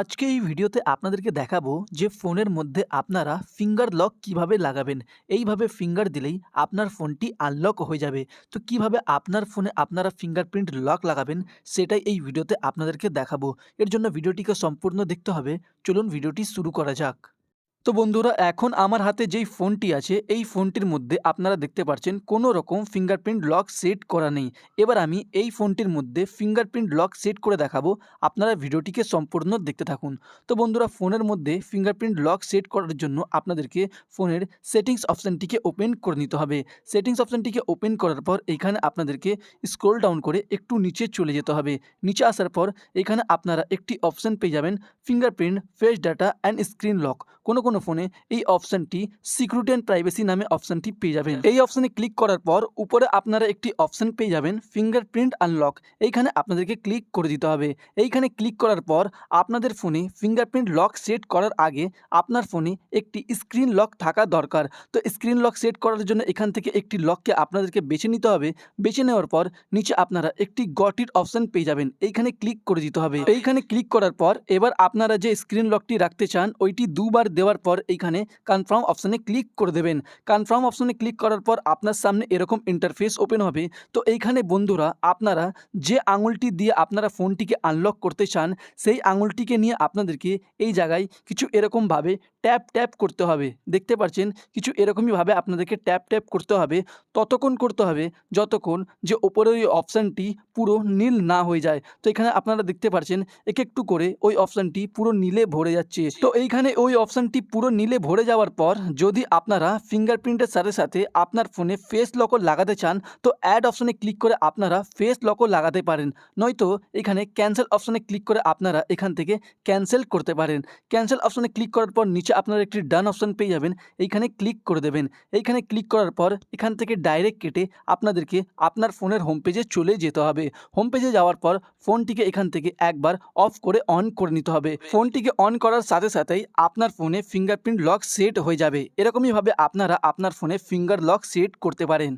আজকে এই ভিডিওতে আপনাদেরকে দেখাবো যে ফোনের মধ্যে আপনারা ফিঙ্গার লক কীভাবে লাগাবেন। এইভাবে ফিঙ্গার দিলেই আপনার ফোনটি আনলক হয়ে যাবে। তো কীভাবে আপনার ফোনে আপনারা ফিঙ্গারপ্রিন্ট লক লাগাবেন, সেটাই এই ভিডিওতে আপনাদেরকে দেখাবো। এর জন্য ভিডিওটিকে সম্পূর্ণ দেখতে হবে। চলুন ভিডিওটি শুরু করা যাক। তো বন্ধুরা, এখন আমার হাতে যেই ফোনটি আছে, এই ফোনটির মধ্যে আপনারা দেখতে পাচ্ছেন কোনো রকম ফিঙ্গারপ্রিন্ট লক সেট করা নেই। এবার আমি এই ফোনটির মধ্যে ফিঙ্গারপ্রিন্ট লক সেট করে দেখাবো। আপনারা ভিডিওটিকে সম্পূর্ণ দেখতে থাকুন। তো বন্ধুরা, ফোনের মধ্যে ফিঙ্গারপ্রিন্ট লক সেট করার জন্য আপনাদেরকে ফোনের সেটিংস অপশানটিকে ওপেন করে নিতে হবে। সেটিংস অপশানটিকে ওপেন করার পর এখানে আপনাদেরকে স্ক্রোল ডাউন করে একটু নিচে চলে যেতে হবে। নিচে আসার পর এখানে আপনারা একটি অপশান পেয়ে যাবেন fingerprint face data and screen lock কোনো কোনো ফোনে এই অপশানটি সিকিউরিটি অ্যান্ড প্রাইভেসি নামে অপশানটি পেয়ে যাবেন। এই অপশানে ক্লিক করার পর উপরে আপনারা একটি অপশান পেয়ে যাবেন ফিঙ্গারপ্রিন্ট আনলক এইখানে আপনাদেরকে ক্লিক করে দিতে হবে। এইখানে ক্লিক করার পর আপনাদের ফোনে ফিঙ্গারপ্রিন্ট লক সেট করার আগে আপনার ফোনে একটি স্ক্রিন লক থাকা দরকার। তো স্ক্রিন লক সেট করার জন্য এখান থেকে একটি লককে আপনাদেরকে বেছে নিতে হবে। বেছে নেওয়ার পর নিচে আপনারা একটি গটির অপশান পেয়ে যাবেন। এইখানে ক্লিক করে দিতে হবে। এইখানে ক্লিক করার পর এবার আপনারা যে স্ক্রিন লকটি রাখতে চান ওইটি দুবার দেওয়ার পর এইখানে কনফার্ম অপশানে ক্লিক করে দেবেন। কনফার্ম অপশানে ক্লিক করার পর আপনার সামনে এরকম ইন্টারফেস ওপেন হবে। তো এইখানে বন্ধুরা, আপনারা যে আঙুলটি দিয়ে আপনারা ফোনটিকে আনলক করতে চান, সেই আঙুলটিকে নিয়ে আপনাদেরকে এই জায়গায় কিছু এরকমভাবে ট্যাপ ট্যাপ করতে হবে। দেখতে পাচ্ছেন? কিছু এরকমইভাবে আপনাদেরকে ট্যাপ ট্যাপ করতে হবে। ততক্ষণ করতে হবে যতক্ষণ যে ওপরের ওই অপশানটি পুরো নীল না হয়ে যায়। তো এখানে আপনারা দেখতে পাচ্ছেন এক একটু করে ওই অপশানটি পুরো নীলে ভরে যাচ্ছে। তো এইখানে ওই অপশানটি পুরো নীলে ভরে যাওয়ার পর যদি আপনারা ফিঙ্গারপ্রিন্টের সাথে সাথে আপনার ফোনে ফেস লকও লাগাতে চান, তো অ্যাড অপশানে ক্লিক করে আপনারা ফেস লকও লাগাতে পারেন। নয়তো এখানে ক্যান্সেল অপশানে ক্লিক করে আপনারা এখান থেকে ক্যান্সেল করতে পারেন। ক্যান্সেল অপশানে ক্লিক করার পর নিচে আপনারা একটি ডান অপশান পেয়ে যাবেন। এইখানে ক্লিক করে দেবেন। এইখানে ক্লিক করার পর এখান থেকে ডাইরেক্ট কেটে আপনাদেরকে আপনার ফোনের হোম পেজে চলে যেতে হবে। হোম পেজে যাওয়ার পর ফোনটিকে এখান থেকে একবার অফ করে অন করে নিতে হবে। ফোনটিকে অন করার সাথে সাথেই আপনার ফোনে ফিঙ্গারপ্রিন্ট লক সেট হয়ে যাবে। এরকমইভাবে আপনারা আপনার ফোনে ফিঙ্গার লক সেট করতে পারেন।